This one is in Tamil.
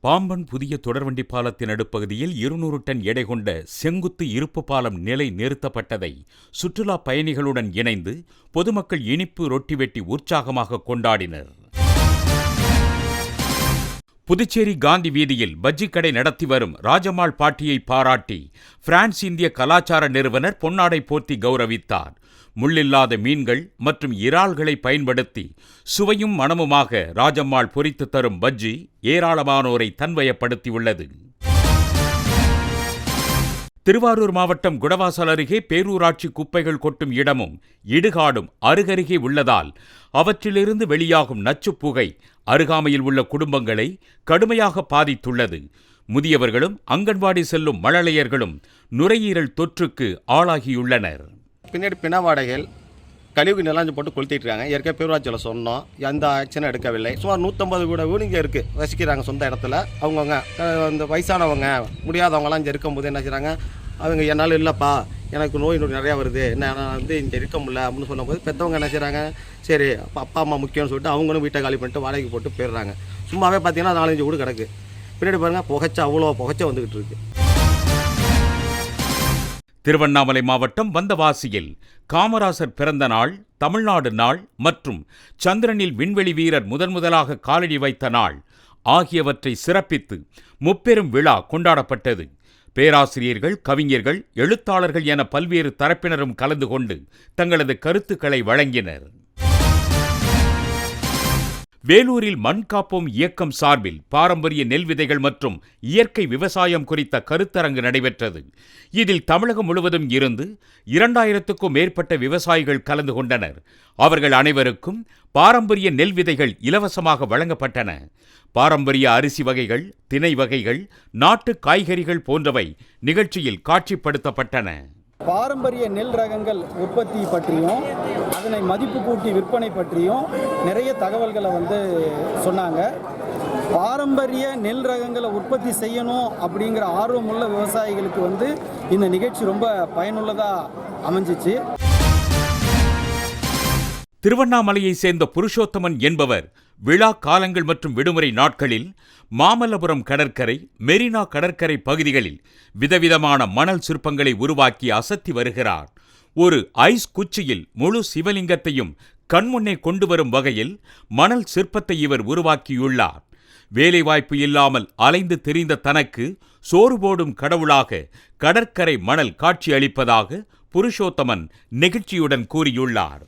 பாம்பன் புதிய தொடர்வண்டி பாலத்தின் நடுப்பகுதியில் இருநூறு டன் எடை கொண்ட செங்குத்து இருப்பு பாலம் நிலை நிறுத்தப்பட்டதை சுற்றுலா பயணிகளுடன் இணைந்து பொதுமக்கள் இனிப்பு ரொட்டி வெட்டி உற்சாகமாக கொண்டாடினர். புதுச்சேரி காந்தி வீதியில் பஜ்ஜி கடை நடத்தி வரும் ராஜம்மாள் பாட்டியை பாராட்டி பிரான்ஸ் இந்திய கலாச்சார நிறுவனர் பொன்னாடை போர்த்தி கௌரவித்தார். முள்ளில்லாத மீன்கள் மற்றும் இறால்களை பயன்படுத்தி சுவையும் மணமுமாக ராஜம்மாள் பொரித்து தரும் பஜ்ஜி ஏராளமானோரை தன்வயப்படுத்தியுள்ளது. திருவாரூர் மாவட்டம் குடவாசல் அருகே பேரூராட்சி குப்பைகள் கொட்டும் இடமும் இடுகாடும் அருகருகே உள்ளதால் அவற்றிலிருந்து வெளியாகும் நச்சுப் புகை அருகாமையில் உள்ள குடும்பங்களை கடுமையாக பாதித்துள்ளது. முதியவர்களும் அங்கன்வாடி செல்லும் மழலையர்களும் நுரையீரல் தொற்றுக்கு ஆளாகியுள்ளனர். பின்னாடி பிணவாடைகள் கழிவு நிலாஞ்சு போட்டு கொளுத்திட்டு இருக்காங்க ஏற்கனவே பேரூராட்சியில் சொன்னோம். எந்த ஆக்ஷனும் எடுக்கவில்லை. சுமார் நூற்றம்பது கூட வீடு இங்கே இருக்குது வசிக்கிறாங்க சொந்த இடத்துல. அவங்கவுங்க இந்த வயசானவங்க முடியாதவங்கலாம் இங்கே இருக்கும்போது என்ன செய்கிறாங்க அவங்க என்னால் இல்லைப்பா. எனக்கு நோய் நோய் நிறையா வருது. என்ன நான் வந்து இங்கே இருக்க முடியல. அப்படின்னு சொல்லும்போது பெற்றவங்க என்ன செய்கிறாங்க சரி அப்பா அப்பா அம்மா முக்கியம்னு சொல்லிட்டு அவங்களும் வீட்டை காலி பண்ணிட்டு வாடகைக்கு போட்டு போயிடுறாங்க. சும்மாவே பார்த்தீங்கன்னா நாலஞ்சு வீடு கிடக்கு. பின்னாடி பாருங்கள் புகைச்சா அவ்வளோ புகைச்சா வந்துக்கிட்டு இருக்குது திருவண்ணாமலை மாவட்டம் வந்தவாசியில் காமராசர் பிறந்த நாள் தமிழ்நாடு நாள் மற்றும் சந்திரனில் விண்வெளி வீரர் முதன் முதலாக காலடி வைத்த நாள் ஆகியவற்றை சிறப்பித்து முப்பெரும் விழா கொண்டாடப்பட்டது. பேராசிரியர்கள் கவிஞர்கள் எழுத்தாளர்கள் என பல்வேறு தரப்பினரும் கலந்து கொண்டு தங்களது கருத்துக்களை வழங்கினர். வேலூரில் மண் காப்போம் இயக்கம் சார்பில் பாரம்பரிய நெல் விதைகள் மற்றும் இயற்கை விவசாயம் குறித்த கருத்தரங்கு நடைபெற்றது. இதில் தமிழகம் முழுவதும் இருந்து இரண்டாயிரத்துக்கும் மேற்பட்ட விவசாயிகள் கலந்து கொண்டனர். அவர்கள் அனைவருக்கும் பாரம்பரிய நெல் விதைகள் இலவசமாக வழங்கப்பட்டன. பாரம்பரிய அரிசி வகைகள் திணை வகைகள் நாட்டு காய்கறிகள் போன்றவை நிகழ்ச்சியில் காட்சிப்படுத்தப்பட்டன. பாரம்பரிய நெல் ரகங்கள் உற்பத்தி பற்றியும் அதனை மதிப்பு கூட்டி விற்பனை பற்றியும் நிறைய தகவல்களை வந்து சொன்னாங்க. பாரம்பரிய நெல் ரகங்களை உற்பத்தி செய்யணும் அப்படிங்கிற ஆர்வமுள்ள விவசாயிகளுக்கு வந்து இந்த நிகழ்ச்சி ரொம்ப பயனுள்ளதாக அமைஞ்சிச்சு. திருவண்ணாமலையை சேர்ந்த புருஷோத்தமன் என்பவர் விழா காலங்கள் மற்றும் விடுமுறை நாட்களில் மாமல்லபுரம் கடற்கரை மெரினா கடற்கரை பகுதிகளில் விதவிதமான மணல் சிற்பங்களை உருவாக்கி அசத்தி வருகிறார். ஒரு ஐஸ் குச்சியில் முழு சிவலிங்கத்தையும் கண்முன்னே கொண்டு வரும் வகையில் மணல் சிற்பத்தை இவர் உருவாக்கியுள்ளார். வேலைவாய்ப்பு இல்லாமல் அலைந்து தெரிந்த தனக்கு சோறு போடும் கடவுளாக கடற்கரை மணல் காட்சியளிப்பதாக புருஷோத்தமன் நெகிழ்ச்சியுடன் கூறியுள்ளார்.